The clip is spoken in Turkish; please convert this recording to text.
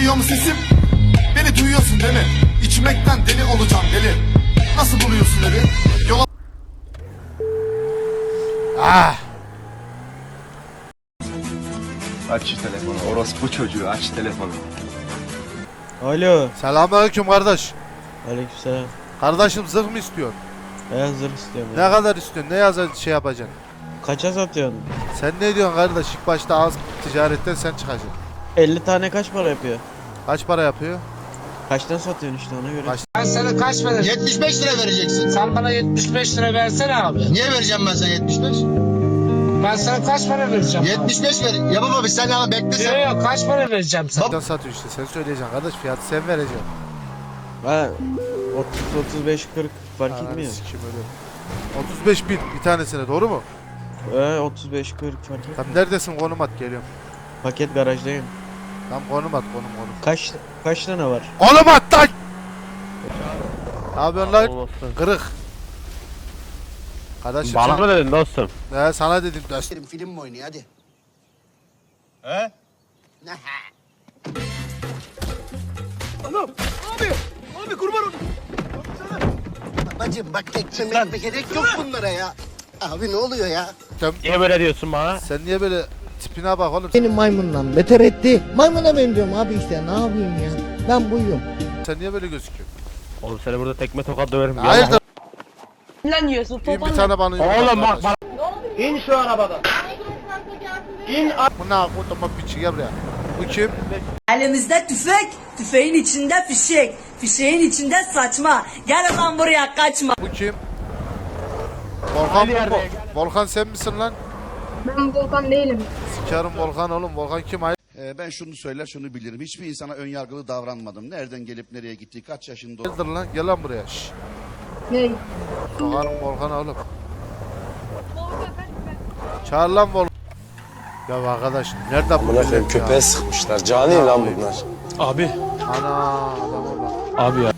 Geliyor mu sesim? Beni duyuyorsun değil mi? İçmekten deli olacağım deli. Nasıl buluyorsun evi? Yola Ah! Aç şu telefonu. Orospu çocuğu aç telefonu. Alo. Selamünaleyküm kardeş. Aleykümselam. Kardeşim zırh mı istiyorsun? Beyaz zırh istiyorum Ne ya. kadar istiyorsun? Ne yazar şey yapacaksın? Kaça satıyorsun? Sen ne diyorsun kardeş? İlk başta az ticaretten sen çıkacaksın. 50 tane kaç para yapıyor? Kaç para yapıyor? Kaçtan satıyorsun işte ona göre. Kaç- Ben sana kaç para? 75 lira vereceksin. Sen bana 75 lira versene abi. Niye vereceğim ben sana 75? Ben sana kaç para vereceğim? 75 ver. Ya baba bir sen ama Yok beklesen. yok kaç para vereceğim sana? Sen satıyor işte. Sen söyleyeceksin kardeş. Fiyatı sen vereceksin. Ha 30 35 40 fark Ananı etmiyor. sikeyim öyle. 35 bin bir tanesine doğru mu? Ee 35 40 fark etmiyor. Tam neredesin konum at geliyorum. Paket garajdayım. Tam konum at konum konum. Kaç kaç tane var? Konum at lan! Ne yapıyorsun lan? Kırık. Kardeşim Bana mı dedin dostum? He, sana dedim dostum. Film, mi oynuyor hadi. He? Abi, abi kurban Babacım bak ekmeğe gerek yok bunlara ya. Abi ne oluyor ya? Niye böyle diyorsun bana? Sen niye böyle tipine bak oğlum. Beni maymundan beter etti. Maymuna benziyorum abi işte ne yapayım ya. Ben buyum. Sen niye böyle gözüküyorsun? Oğlum seni burada tekme tokat döverim. ya. Hayırdır? Lan yiyorsun Bir, bir tane bana Oğlum bak bak. Bu ne? Bu tamam piçi gel buraya. Bu kim? Elimizde tüfek, tüfeğin içinde fişek, fişeğin içinde saçma. Gel lan buraya kaçma. Bu kim? Volkan bu? Volkan sen misin lan? Ben Volkan değilim. Sikerim Volkan oğlum. Volkan kim? Hayır. Ee, ben şunu söyler şunu bilirim. Hiçbir insana ön yargılı davranmadım. Nereden gelip nereye gitti, kaç yaşında Hayırdır lan? Gel lan buraya. Şşş. Ne? Sokarım Volkan oğlum. Çağır lan Volkan. Ya arkadaş nerede bu millet ya? sıkmışlar. Cani lan bunlar. Abi. Ana adama bak. Abi ya.